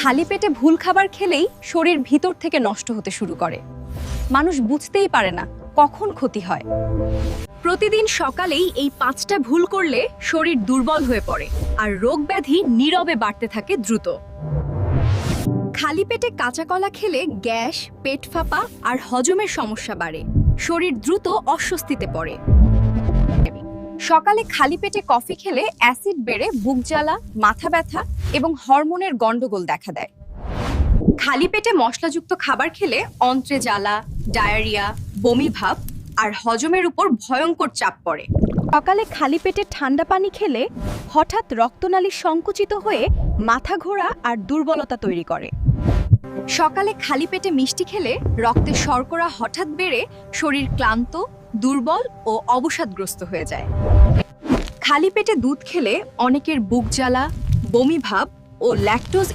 খালি পেটে ভুল খাবার খেলেই শরীর ভিতর থেকে নষ্ট হতে শুরু করে। মানুষ বুঝতেই পারে না কখন ক্ষতি হয়। প্রতিদিন সকালেই এই পাঁচটা ভুল করলে শরীর দুর্বল হয়ে পড়ে আর রোগ ব্যাধি নীরবে বাড়তে থাকে দ্রুত। খালি পেটে কাঁচা কলা খেলে গ্যাস, পেট ফাঁপা আর হজমের সমস্যা বাড়ে। শরীর দ্রুত অস্বস্তিতে পড়ে। সকালে খালি পেটে কফি খেলে অ্যাসিড বেড়ে বুক জ্বালা, মাথা ব্যথা এবং হরমোনের গন্ডগোল দেখা দেয়। খালি পেটে মশলাযুক্ত খাবার খেলে অন্ত্রে জ্বালা, ডায়রিয়া, বমি ভাব আর হজমের উপর ভয়ঙ্কর চাপ পড়ে। সকালে খালি পেটে ঠান্ডা পানি খেলে হঠাৎ রক্তনালী সংকুচিত হয়ে মাথা ঘোরা আর দুর্বলতা তৈরি করে। সকালে খালি পেটে মিষ্টি খেলে রক্তের শর্করা হঠাৎ বেড়ে শরীর ক্লান্ত, দুর্বল ও অবসাদগ্রস্ত হয়ে যায়। খালি পেটে দুধ খেলে অনেকের বুক জ্বালা, বমি ভাব ও ল্যাকটোজ